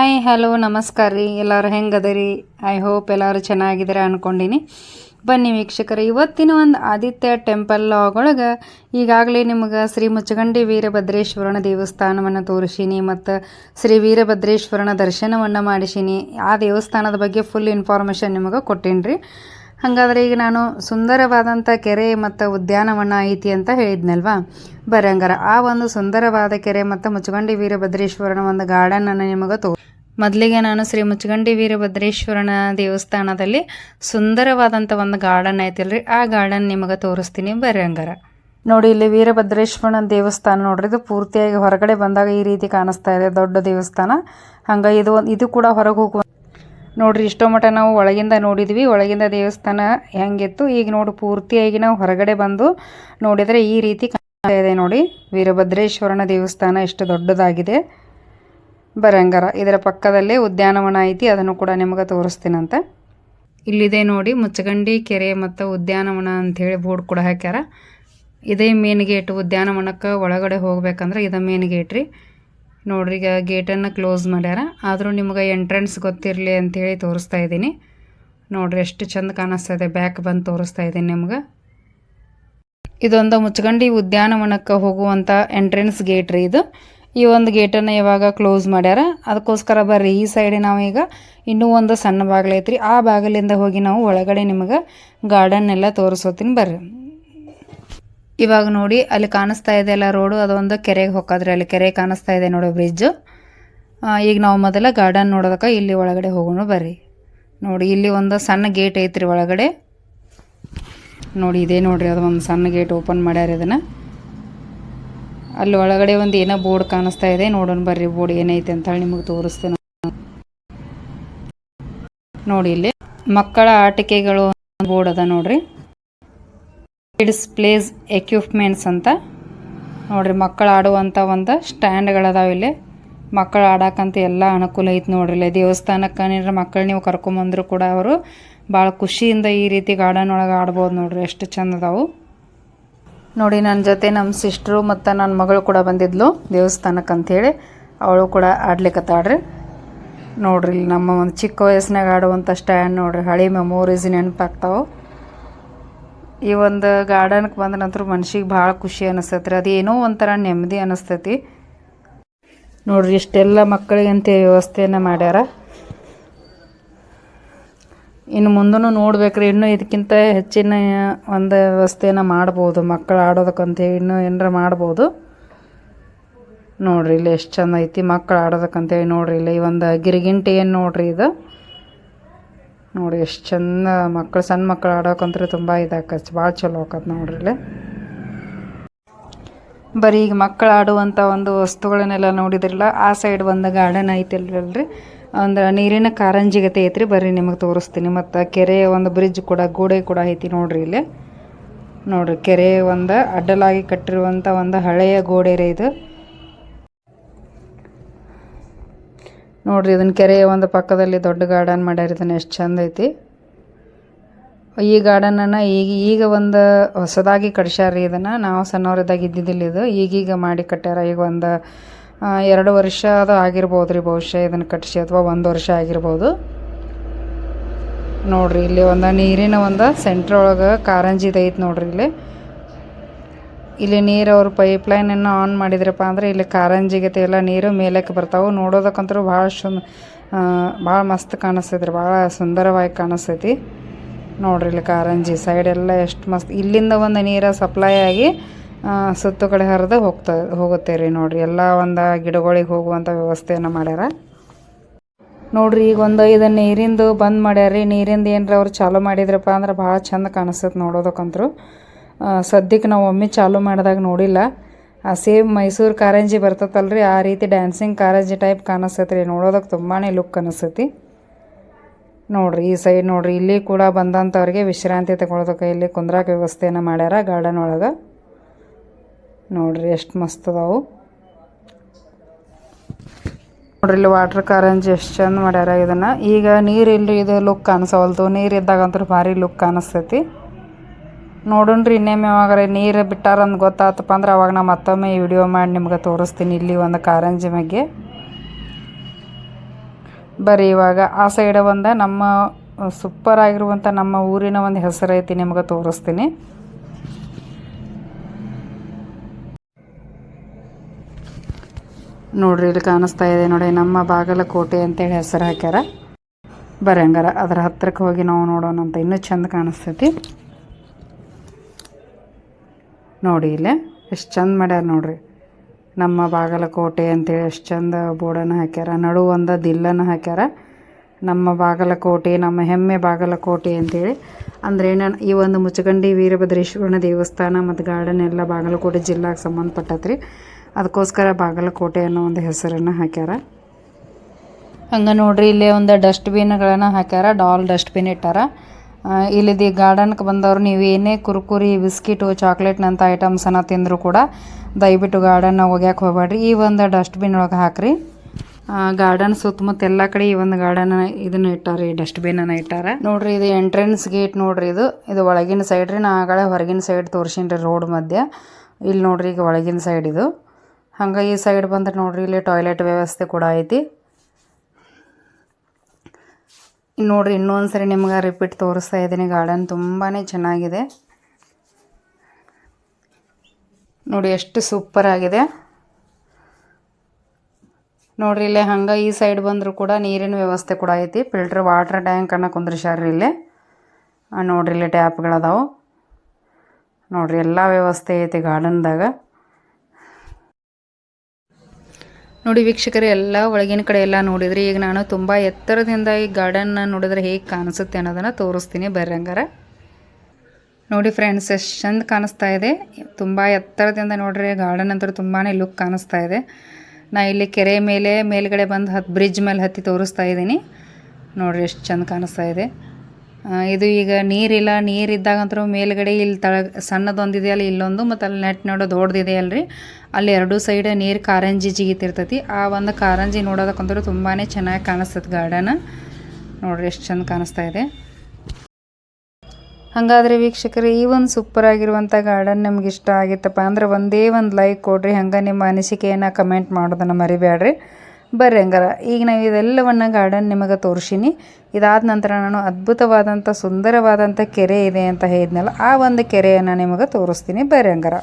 Hi hello ನಮಸ್ಕಾರ ರೀ ಎಲ್ಲರೂ ಹೆಂಗದರಿ? ಐ ಹೋಪ್ ಎಲ್ಲರೂ ಚೆನ್ನಾಗಿದ್ದೀರ ಅಂದ್ಕೊಂಡಿನಿ ಬನ್ನಿ ವೀಕ್ಷಕರು, ಇವತ್ತಿನ ಒಂದು ಆದಿತ್ಯ ಟೆಂಪಲ್ ಒಳಗೆ ಈಗಾಗಲೇ ನಿಮಗೆ ಶ್ರೀ ಮುಚ್ಚಗಂಡಿ ವೀರಭದ್ರೇಶ್ವರನ ದೇವಸ್ಥಾನವನ್ನು ತೋರಿಸೀನಿ ಮತ್ತು ಶ್ರೀ ವೀರಭದ್ರೇಶ್ವರನ ದರ್ಶನವನ್ನು ಮಾಡಿಸೀನಿ. ಆ ದೇವಸ್ಥಾನದ ಬಗ್ಗೆ ಫುಲ್ ಇನ್ಫಾರ್ಮೇಷನ್ ನಿಮಗೆ ಕೊಟ್ಟೀನಿ ರೀ ಹಾಗಾದ್ರೆ ಈಗ ನಾನು ಸುಂದರವಾದಂಥ ಕೆರೆ ಮತ್ತು ಉದ್ಯಾನವನ ಐತಿ ಅಂತ ಹೇಳಿದ್ನಲ್ವಾ? ಬರಂಗಾರ, ಆ ಒಂದು ಸುಂದರವಾದ ಕೆರೆ ಮತ್ತು ಮುಚ್ಚಗಂಡಿ ವೀರಭದ್ರೇಶ್ವರನ ಒಂದು ಗಾರ್ಡನನ್ನು ನಿಮಗೆ ತೋ ಮೊದಲಿಗೆ ನಾನು ಶ್ರೀ ಮುಚ್ಚಗಂಡಿ ವೀರಭದ್ರೇಶ್ವರನ ದೇವಸ್ಥಾನದಲ್ಲಿ ಸುಂದರವಾದಂಥ ಒಂದು ಗಾರ್ಡನ್ ಐತಿಲ್ರಿ. ಆ ಗಾರ್ಡನ್ ನಿಮಗೆ ತೋರಿಸ್ತೀನಿ ಬರ್ರಿ ಹಂಗಾರ. ನೋಡಿ, ಇಲ್ಲಿ ವೀರಭದ್ರೇಶ್ವರನ ದೇವಸ್ಥಾನ ನೋಡ್ರಿ, ಇದು ಪೂರ್ತಿಯಾಗಿ ಹೊರಗಡೆ ಬಂದಾಗ ಈ ರೀತಿ ಕಾಣಿಸ್ತಾ ಇದೆ, ದೊಡ್ಡ ದೇವಸ್ಥಾನ. ಹಂಗೆ ಇದು ಇದು ಕೂಡ ಹೊರಗೆ ಹೋಗುವ ನೋಡ್ರಿ, ಇಷ್ಟೋ ಮಟ್ಟ ನಾವು ಒಳಗಿಂದ ನೋಡಿದ್ವಿ, ಒಳಗಿಂದ ದೇವಸ್ಥಾನ ಹೆಂಗಿತ್ತು. ಈಗ ನೋಡಿ, ಪೂರ್ತಿಯಾಗಿ ನಾವು ಹೊರಗಡೆ ಬಂದು ನೋಡಿದರೆ ಈ ರೀತಿ ಕಾಣ್ತಾ ಇದೆ ನೋಡಿ. ವೀರಭದ್ರೇಶ್ವರನ ದೇವಸ್ಥಾನ ಎಷ್ಟು ದೊಡ್ಡದಾಗಿದೆ. ಬರಂಗರ. ಇದರ ಪಕ್ಕದಲ್ಲೇ ಉದ್ಯಾನವನ ಐತಿ, ಅದನ್ನು ಕೂಡ ನಿಮಗೆ ತೋರಿಸ್ತೀನಂತೆ. ಇಲ್ಲಿದೆ ನೋಡಿ, ಮುಚ್ಚಗಂಡಿ ಕೆರೆ ಮತ್ತು ಉದ್ಯಾನವನ ಅಂಥೇಳಿ ಬೋರ್ಡ್ ಕೂಡ ಹಾಕ್ಯಾರ. ಇದೇ ಮೇನ್ ಗೇಟ್ ಉದ್ಯಾನವನಕ್ಕೆ ಒಳಗಡೆ ಹೋಗ್ಬೇಕಂದ್ರೆ ಇದು ಮೇನ್ ಗೇಟ್ ರೀ. ನೋಡ್ರಿ, ಈಗ ಗೇಟನ್ನು ಕ್ಲೋಸ್ ಮಾಡ್ಯಾರ. ಆದರೂ ನಿಮಗೆ ಎಂಟ್ರೆನ್ಸ್ ಗೊತ್ತಿರಲಿ ಅಂಥೇಳಿ ತೋರಿಸ್ತಾ ಇದ್ದೀನಿ. ನೋಡ್ರಿ, ಎಷ್ಟು ಚಂದ ಇದೆ ಬ್ಯಾಕ್ ಬಂದು ತೋರಿಸ್ತಾ ಇದ್ದೀನಿ ನಿಮ್ಗೆ. ಇದೊಂದು ಮುಚ್ಚಗಂಡಿ ಉದ್ಯಾನವನಕ್ಕೆ ಹೋಗುವಂಥ ಎಂಟ್ರೆನ್ಸ್ ಗೇಟ್ ರೀ ಇದು. ಈ ಒಂದು ಗೇಟನ್ನು ಯಾವಾಗ ಕ್ಲೋಸ್ ಮಾಡ್ಯಾರ. ಅದಕ್ಕೋಸ್ಕರ ಬರ್ರಿ, ಈ ಸೈಡ್ ಈಗ ಇನ್ನೂ ಒಂದು ಸಣ್ಣ ಬಾಗಿಲು ಐತ್ರಿ. ಆ ಬಾಗಿಲಿಂದ ಹೋಗಿ ನಾವು ಒಳಗಡೆ ನಿಮಗೆ ಗಾರ್ಡನ್ ಎಲ್ಲ ತೋರಿಸೋತೀನಿ ಬರ್ರಿ. ಇವಾಗ ನೋಡಿ, ಅಲ್ಲಿ ಕಾಣಿಸ್ತಾ ಇದೆ ಅಲ್ಲ ರೋಡು ಅದೊಂದು ಕೆರೆಗೆ ಹೋಗೋದ್ರಿ ಅಲ್ಲಿ ಕೆರೆ ಕಾಣಿಸ್ತಾ ಇದೆ ನೋಡಿ ಬ್ರಿಡ್ಜು ಈಗ ನಾವು ಮೊದಲ ಗಾರ್ಡನ್ ನೋಡೋದಕ್ಕೆ ಇಲ್ಲಿ ಒಳಗಡೆ ಹೋಗೋಣ ಬರ್ರಿ. ನೋಡಿ, ಇಲ್ಲಿ ಒಂದು ಸಣ್ಣ ಗೇಟ್ ಐತ್ರಿ ಒಳಗಡೆ. ನೋಡಿ, ಇದೇ ನೋಡ್ರಿ, ಅದು ಒಂದು ಸಣ್ಣ ಗೇಟ್ ಓಪನ್ ಮಾಡ್ಯಾರ ಇದನ್ನು. ಅಲ್ಲಿ ಒಳಗಡೆ ಒಂದು ಏನೋ ಬೋರ್ಡ್ ಕಾಣಿಸ್ತಾ ಇದೆ. ನೋಡೋಣ ಬರ್ರಿ, ಬೋರ್ಡ್ ಏನೈತೆ ಅಂತ ನಿಮಗೆ ತೋರಿಸ್ತೇನೆ. ನೋಡಿ ಇಲ್ಲಿ ಮಕ್ಕಳ ಆಟಿಕೆಗಳು ಬೋರ್ಡ್ ಅದ ನೋಡ್ರಿ. ಕಿಡ್ಸ್ ಪ್ಲೇಸ್ ಎಕ್ವಿಪ್ಮೆಂಟ್ಸ್ ಅಂತ. ನೋಡ್ರಿ ಮಕ್ಕಳು ಆಡುವಂಥ ಒಂದು ಸ್ಟ್ಯಾಂಡ್ಗಳದಾವ ಇಲ್ಲಿ. ಮಕ್ಕಳು ಆಡಕ್ಕಂತ ಎಲ್ಲ ಅನುಕೂಲ ಐತೆ ನೋಡ್ರಿ ಇಲ್ಲಿ. ದೇವಸ್ಥಾನಕ್ಕೆ ಏನಾರ ಮಕ್ಕಳು ನೀವು ಕರ್ಕೊಂಬಂದ್ರು ಕೂಡ ಅವರು ಭಾಳ ಖುಷಿಯಿಂದ ಈ ರೀತಿ ಗಾರ್ಡನ್ ಒಳಗೆ ಆಡ್ಬೋದು ನೋಡ್ರಿ. ಎಷ್ಟು ಚಂದ ಅದಾವು. ನೋಡಿ ನನ್ನ ಜೊತೆ ನಮ್ಮ ಸಿಸ್ಟ್ರು ಮತ್ತು ನನ್ನ ಮಗಳು ಕೂಡ ಬಂದಿದ್ಲು ದೇವಸ್ಥಾನಕ್ಕೆ ಅಂಥೇಳಿ ಅವಳು ಕೂಡ ಆಡ್ಲಿಕ್ಕತ್ತಾಳ್ರಿ ನೋಡ್ರಿ ನಮ್ಮ ಒಂದು ಚಿಕ್ಕ ವಯಸ್ಸಿನಾಗ ಆಡುವಂಥ ಸ್ಟ್ಯಾಂಡ್ ನೋಡ್ರಿ. ಹಳೆ ಮೆಮೊರೀಸ್ ನೆನಪಾಗ್ತಾವೆ. ಈ ಒಂದು ಗಾರ್ಡನ್ಗೆ ಬಂದ ನಂತರ ಮನ್ಸಿಗೆ ಭಾಳ ಖುಷಿ ಅನಿಸ್ತೈತಿ ರೀ ಅದೇನೋ ಒಂಥರ ನೆಮ್ಮದಿ ಅನಿಸ್ತೈತಿ. ನೋಡ್ರಿ, ಇಷ್ಟೆಲ್ಲ ಮಕ್ಕಳಿಗಂತ ವ್ಯವಸ್ಥೆಯನ್ನು ಮಾಡ್ಯಾರ. ಇನ್ನು ಮುಂದೂ ನೋಡ್ಬೇಕ್ರಿ. ಇನ್ನೂ ಇದಕ್ಕಿಂತ ಹೆಚ್ಚಿನ ಒಂದು ವ್ಯವಸ್ಥೆನ ಮಾಡ್ಬೋದು. ಮಕ್ಕಳು ಆಡೋದಕ್ಕಂತೇಳಿ ಇನ್ನೂ ಏನಾರ ಮಾಡ್ಬೋದು. ನೋಡ್ರಿ, ಇಲ್ಲಿ ಎಷ್ಟು ಚಂದ ಐತಿ ಮಕ್ಕಳು ಆಡೋದಕ್ಕಂತೇಳಿ ನೋಡ್ರಿ. ಇಲ್ಲಿ ಈ ಒಂದು ಗಿರಿಗಿಂಟಿ ಏನು ನೋಡ್ರಿ ಇದು? ನೋಡಿ ಎಷ್ಟು ಚಂದ ಮಕ್ಕಳು ಸಣ್ಣ ಮಕ್ಕಳು ಆಡೋಕಂದ್ರೆ ತುಂಬ ಇದಾಕ. ಭಾಳ ಚಲೋ ಆಕತ್ ನೋಡ್ರಿ ಇಲ್ಲಿ. ಬರೀ ಈಗ ಮಕ್ಕಳು ಆಡುವಂಥ ಒಂದು ವಸ್ತುಗಳನ್ನೆಲ್ಲ ನೋಡಿದ್ರಲ್ಲ, ಆ ಸೈಡ್ ಒಂದು ಗಾರ್ಡನ್ ಐತಿಲ್ರಲ್ರಿ ಅಂದ್ರೆ ನೀರಿನ ಕಾರಂಜಿಗತೆ ಐತ್ರಿ, ಬರ್ರಿ ನಿಮಗೆ ತೋರಿಸ್ತೀನಿ. ಮತ್ತು ಕೆರೆ ಒಂದು ಬ್ರಿಡ್ಜ್ ಕೂಡ, ಗೋಡೆ ಕೂಡ ಐತಿ ನೋಡ್ರಿ ಇಲ್ಲಿ. ನೋಡ್ರಿ, ಕೆರೆ ಒಂದು ಅಡ್ಡಲಾಗಿ ಕಟ್ಟಿರುವಂಥ ಒಂದು ಹಳೆಯ ಗೋಡೆ ರೀ ಇದು. ನೋಡ್ರಿ ಇದನ್ನ ಕೆರೆಯ ಒಂದು ಪಕ್ಕದಲ್ಲಿ ದೊಡ್ಡ ಗಾರ್ಡನ್ ಮಾಡ್ಯಾರ ಇದನ್ನ ಎಷ್ಟು ಚಂದ ಐತಿ. ಈ ಗಾರ್ಡನನ್ನು ಈಗ ಈಗ ಒಂದು ಹೊಸದಾಗಿ ಕಟ್ಸ್ಯಾರ ರೀ ಇದನ್ನು. ನಾವು ಸಣ್ಣವರಿದ್ದಾಗ ಇದ್ದಿದ್ದಿಲ್ಲ ಇದು. ಈಗೀಗ ಮಾಡಿ ಕಟ್ಟ್ಯಾರ ಈಗ ಒಂದು ಎರಡು ವರ್ಷ ಅದು ಆಗಿರ್ಬೋದು ರೀ ಬಹುಶಃ ಇದನ್ನು ಕಟ್ಟಿಸಿ ಅಥವಾ ಒಂದು ವರ್ಷ ಆಗಿರ್ಬೋದು. ನೋಡ್ರಿ ಇಲ್ಲಿ ಒಂದು ನೀರಿನ ಒಂದು ಸೆಂಟ್ರ್ ಒಳಗೆ ಕಾರಂಜಿದೈತೆ ನೋಡ್ರಿ ಇಲ್ಲಿ. ಇಲ್ಲಿ ನೀರು ಅವ್ರು ಪೈಪ್ ಲೈನನ್ನು ಆನ್ ಮಾಡಿದ್ರಪ್ಪ ಅಂದ್ರೆ ಇಲ್ಲಿ ಕಾರಂಜಿಗತೆ ಎಲ್ಲ ನೀರು ಮೇಲಕ್ಕೆ ಬರ್ತಾವೆ. ನೋಡೋದಕ್ಕಂತೂ ಭಾಳ ಶುನ್ ಭಾಳ ಮಸ್ತ್ ಕಾಣಿಸ್ತೈತಿ ಭಾಳ ಸುಂದರವಾಗಿ ಕಾಣಿಸ್ತೈತಿ. ನೋಡ್ರಿ ಇಲ್ಲಿ ಕಾರಂಜಿ ಸೈಡೆಲ್ಲ ಎಷ್ಟು ಮಸ್ತ್. ಇಲ್ಲಿಂದ ಒಂದು ನೀರು ಸಪ್ಲೈ ಆಗಿ ಸುತ್ತು ಕಡೆ ಹರಿದು ಹೋಗ್ತಾ, ಹೋಗುತ್ತೆ ರೀ ನೋಡಿರಿ. ಎಲ್ಲ ಒಂದು ಗಿಡಗಳಿಗೆ ಹೋಗುವಂಥ ವ್ಯವಸ್ಥೆಯನ್ನು ಮಾಡ್ಯಾರ. ನೋಡಿರಿ, ಈಗ ಒಂದು ಇದನ್ನು ನೀರಿಂದು ಬಂದ್ ಮಾಡ್ಯಾರ ರೀ. ನೀರಿಂದ ಏನರ ಅವ್ರು ಚಾಲೂ ಮಾಡಿದ್ರಪ್ಪ ಅಂದ್ರೆ ಭಾಳ ಚಂದ ಕಾಣಿಸ್ತೈತೆ ನೋಡೋದಕ್ಕಂತರು. ಸದ್ಯಕ್ಕೆ ನಾವು ಒಮ್ಮೆ ಚಾಲೂ ಮಾಡಿದಾಗ ನೋಡಿಲ್ಲ. ಆ, ಸೇಮ್ ಮೈಸೂರು ಕಾರಂಜಿ ಬರ್ತತಲ್ರಿ, ಆ ರೀತಿ ಡ್ಯಾನ್ಸಿಂಗ್ ಕಾರಂಜಿ ಟೈಪ್ ಕಾಣಿಸ್ತೈತೆ ರೀ. ನೋಡೋದಕ್ಕೆ ತುಂಬಾ ಲುಕ್ ಅನಿಸ್ತೈತಿ ನೋಡಿರಿ, ಈ ಸೈಡ್ ನೋಡಿರಿ. ಇಲ್ಲಿ ಕೂಡ ಬಂದಂಥವ್ರಿಗೆ ವಿಶ್ರಾಂತಿ ತಗೊಳ್ಳೋದಕ್ಕೆ ಇಲ್ಲಿ ಕುಂದ್ರಾಕ ವ್ಯವಸ್ಥೆಯನ್ನು ಮಾಡ್ಯಾರ ಗಾರ್ಡನ್ ಒಳಗೆ. ನೋಡ್ರಿ ಎಷ್ಟು ಮಸ್ತ್ ಅದಾವು. ನೋಡ್ರಿ ಇಲ್ಲಿ ವಾಟ್ರ್ ಕಾರಂಜಿ ಎಷ್ಟು ಚಂದ ಮಾಡ್ಯಾರ ಇದನ್ನು. ಈಗ ನೀರು ಇಲ್ಲಿ ಇದು ಲುಕ್ ಕಾಣಿಸವಲ್ತು ನೀರು ಇದ್ದಾಗಂತೂ ಭಾರಿ ಲುಕ್ ಕಾಣಿಸ್ತೈತಿ. ನೋಡೋಣ್ರಿ ಇನ್ನೊಮ್ಮೆ ಯಾವಾಗಾರೆ ನೀರು ಬಿಟ್ಟಾರಂದು ಗೊತ್ತಾತಪ್ಪ ಅಂದ್ರೆ ಅವಾಗ ನಾ ಮತ್ತೊಮ್ಮೆ ಈ ವಿಡಿಯೋ ಮಾಡಿ ನಿಮ್ಗೆ ತೋರಿಸ್ತೀನಿ ಇಲ್ಲಿ ಒಂದು ಕಾರಂಜಿ ಬಗ್ಗೆ ಬರ್ರಿ ಇವಾಗ ಆ ಸೈಡ್ ಒಂದು ನಮ್ಮ ಸೂಪರ್ ಆಗಿರುವಂಥ ನಮ್ಮ ಊರಿನ ಒಂದು ಹೆಸರೈತಿ ನಿಮ್ಗೆ ತೋರಿಸ್ತೀನಿ. ನೋಡ್ರಿ ಇಲ್ಲಿ ಕಾಣಿಸ್ತಾ ಇದೆ ನೋಡಿ, ನಮ್ಮ ಬಾಗಲಕೋಟೆ ಅಂತೇಳಿ ಹೆಸರು ಹಾಕ್ಯಾರ. ಬರಂಗಾರ ಅದ್ರ ಹತ್ರಕ್ಕೆ ಹೋಗಿ ನಾವು ನೋಡೋಣ ಅಂತ. ಇನ್ನೂ ಚಂದ ಕಾಣಿಸ್ತೈತಿ. ನೋಡಿ ಇಲ್ಲೇ, ಎಷ್ಟು ಚಂದ ಮಾಡ್ಯಾರ ನೋಡ್ರಿ. ನಮ್ಮ ಬಾಗಲಕೋಟೆ ಅಂತೇಳಿ ಎಷ್ಟು ಚಂದ ಬೋರ್ಡನ್ನು ಹಾಕ್ಯಾರ. ನಡು ಒಂದು ದಿಲ್ಲನ್ನು ಹಾಕ್ಯಾರ. ನಮ್ಮ ಬಾಗಲಕೋಟೆ, ನಮ್ಮ ಹೆಮ್ಮೆ ಬಾಗಲಕೋಟೆ ಅಂತೇಳಿ. ಅಂದ್ರೆ ಏನೇನು ಈ ಒಂದು ಮುಚ್ಚಗಂಡಿ ವೀರಭದ್ರೇಶ್ವರನ ದೇವಸ್ಥಾನ ಮತ್ತು ಗಾರ್ಡನ್ ಎಲ್ಲ ಬಾಗಲಕೋಟೆ ಜಿಲ್ಲಾಗೆ ಸಂಬಂಧಪಟ್ಟತ್ರಿ. ಅದಕ್ಕೋಸ್ಕರ ಬಾಗಲಕೋಟೆ ಅನ್ನೋ ಒಂದು ಹೆಸರನ್ನು ಹಾಕ್ಯಾರ. ಹಂಗೆ ನೋಡ್ರಿ, ಇಲ್ಲಿ ಒಂದು ಡಸ್ಟ್ಬಿನ್ಗಳನ್ನು ಹಾಕ್ಯಾರ ಡಾಲ್ ಡಸ್ಟ್ಬಿನ್ ಇಟ್ಟಾರ. ಇಲ್ಲಿದ್ದು ಇಲ್ಲಿದು ಗಾರ್ಡನ್ಗೆ ಬಂದವರು ನೀವು ಏನೇ ಕುರ್ಕುರಿ, ಬಿಸ್ಕಿಟು ಚಾಕ್ಲೇಟ್ನಂಥ ಐಟಮ್ಸನ್ನು ತಿಂದರೂ ಕೂಡ ದಯವಿಟ್ಟು ಗಾರ್ಡನ್ನ ಒಗ್ಯಾಕೆ ಹೋಗ್ಬೇಡ್ರಿ ಈ ಒಂದು ಡಸ್ಟ್ಬಿನ್ ಒಳಗೆ ಹಾಕ್ರಿ. ಗಾರ್ಡನ್ ಸುತ್ತಮುತ್ತ ಎಲ್ಲ ಕಡೆ ಈ ಒಂದು ಗಾರ್ಡನ್ ಇದನ್ನ ಇಟ್ಟಾರ ಈ ಅನ್ನ ಇಟ್ಟಾರ. ನೋಡ್ರಿ, ಇದು ಎಂಟ್ರೆನ್ಸ್ ಗೇಟ್ ನೋಡ್ರಿ ಇದು. ಇದು ಒಳಗಿನ ಸೈಡ್ ರೀ, ನಾ ಹೊರಗಿನ ಸೈಡ್ ತೋರಿಸಿನ್ರಿ ರೋಡ್ ಮಧ್ಯ. ಇಲ್ಲಿ ನೋಡ್ರಿ ಈಗ ಒಳಗಿನ ಸೈಡ್ ಇದು. ಹಂಗೆ ಈ ಸೈಡ್ ಬಂದ್ರೆ ನೋಡ್ರಿ, ಇಲ್ಲಿ ಟಾಯ್ಲೆಟ್ ವ್ಯವಸ್ಥೆ ಕೂಡ ಐತಿ. ನೋಡ್ರಿ ಇನ್ನೊಂದು ಸರಿ ನಿಮ್ಗೆ ರಿಪೀಟ್ ತೋರಿಸ್ತಾ ಇದ್ದೀನಿ. ಗಾರ್ಡನ್ ತುಂಬಾ ಚೆನ್ನಾಗಿದೆ. ನೋಡಿ, ಎಷ್ಟು ಸೂಪರ್ ಆಗಿದೆ. ನೋಡ್ರಿ, ಇಲ್ಲೇ ಹಂಗೆ ಈ ಸೈಡ್ ಬಂದರೂ ಕೂಡ ನೀರಿನ ವ್ಯವಸ್ಥೆ ಕೂಡ ಐತಿ. ಫಿಲ್ಟ್ರ್ ವಾಟರ್ ಟ್ಯಾಂಕನ್ನು ಕುಂದ್ರಿಸ್ಯಾರ್ರಿ ಇಲ್ಲೇ. ನೋಡ್ರಿ, ಇಲ್ಲಿ ಟ್ಯಾಪ್ಗಳದಾವು ನೋಡ್ರಿ, ಎಲ್ಲ ವ್ಯವಸ್ಥೆ ಐತಿ ಗಾರ್ಡನ್ದಾಗ ನೋಡಿ ವೀಕ್ಷಕರೇ, ಎಲ್ಲ ಒಳಗಿನ ಕಡೆ ಎಲ್ಲ ನೋಡಿದ್ರಿ. ಈಗ ನಾನು ತುಂಬ ಎತ್ತರದಿಂದ ಈ ಗಾರ್ಡನ್ನ ನೋಡಿದ್ರೆ ಹೇಗೆ ಕಾಣಿಸುತ್ತೆ ಅನ್ನೋದನ್ನು ತೋರಿಸ್ತೀನಿ. ಹಂಗಾರ. ನೋಡಿ ಫ್ರೆಂಡ್ಸ್ ಎಷ್ಟು ಚಂದ ಕಾಣಿಸ್ತಾ ಇದೆ. ತುಂಬ ಎತ್ತರದಿಂದ ನೋಡ್ರಿ ಗಾರ್ಡನ್ ಅಂತೂ ತುಂಬಾ ಲುಕ್ ಕಾಣಿಸ್ತಾ ಇದೆ. ನಾ ಇಲ್ಲಿ ಕೆರೆ ಮೇಲೆ, ಮೇಲ್ಗಡೆ ಬಂದು ಹತ್ತು ಬ್ರಿಡ್ಜ್ ಮೇಲೆ ಹತ್ತಿ ತೋರಿಸ್ತಾ ಇದ್ದೀನಿ. ನೋಡ್ರಿ ಎಷ್ಟು ಚಂದ ಕಾಣಿಸ್ತಾ ಇದೆ. ಇದು ಈಗ ನೀರಿಲ್ಲ ನೀರಿದ್ದಾಗಂತೂ ಮೇಲ್ಗಡೆ ಇಲ್ಲಿ ತಳ ಸಣ್ಣದೊಂದಿದೆಯಲ್ಲ ಇಲ್ಲೊಂದು, ಮತ್ತು ಅಲ್ಲಿ ನೆಟ್ ನೋಡೋ ದೊಡ್ಡದಿದೆ ಅಲ್ರಿ. ಅಲ್ಲಿ ಎರಡೂ ಸೈಡ್ ನೀರು ಕಾರಂಜಿ ಜಿಗಿತಿರ್ತೈತಿ. ಆ ಒಂದು ಕಾರಂಜಿ ನೋಡೋದಕ್ಕಂತೂ ತುಂಬಾ ಚೆನ್ನಾಗಿ ಕಾಣಿಸ್ತದೆ ಗಾರ್ಡನ್. ನೋಡ್ರಿ ಎಷ್ಟು ಚೆಂದ ಕಾಣಿಸ್ತಾ ಇದೆ. ಹಾಗಾದರೆ ವೀಕ್ಷಕರು, ಈ ಒಂದು ಸೂಪರ್ ಆಗಿರುವಂಥ ಗಾರ್ಡನ್ ನಿಮ್ಗೆ ಇಷ್ಟ ಆಗಿತ್ತಪ್ಪ ಅಂದ್ರೆ ಒಂದೇ ಒಂದು ಲೈಕ್ ಕೊಡ್ರಿ. ಹಂಗೆ ನಿಮ್ಮ ಅನಿಸಿಕೆಯನ್ನು ಕಮೆಂಟ್ ಮಾಡೋದನ್ನು ಮರಿಬೇಡ್ರಿ ಬರ್ರಿ ಹಂಗಾರ. ಈಗ ನಾವು ಇದೆಲ್ಲವನ್ನು ಗಾರ್ಡನ್ ನಿಮಗೆ ತೋರಿಸಿನಿ. ಇದಾದ ನಂತರ ನಾನು ಅದ್ಭುತವಾದಂಥ ಸುಂದರವಾದಂಥ ಕೆರೆ ಇದೆ ಅಂತ ಹೇಳಿದ್ನಲ್ಲ, ಆ ಒಂದು ಕೆರೆಯನ್ನು ನಿಮಗೆ ತೋರಿಸ್ತೀನಿ. ಬರ್ರಿ ಹಂಗಾರ.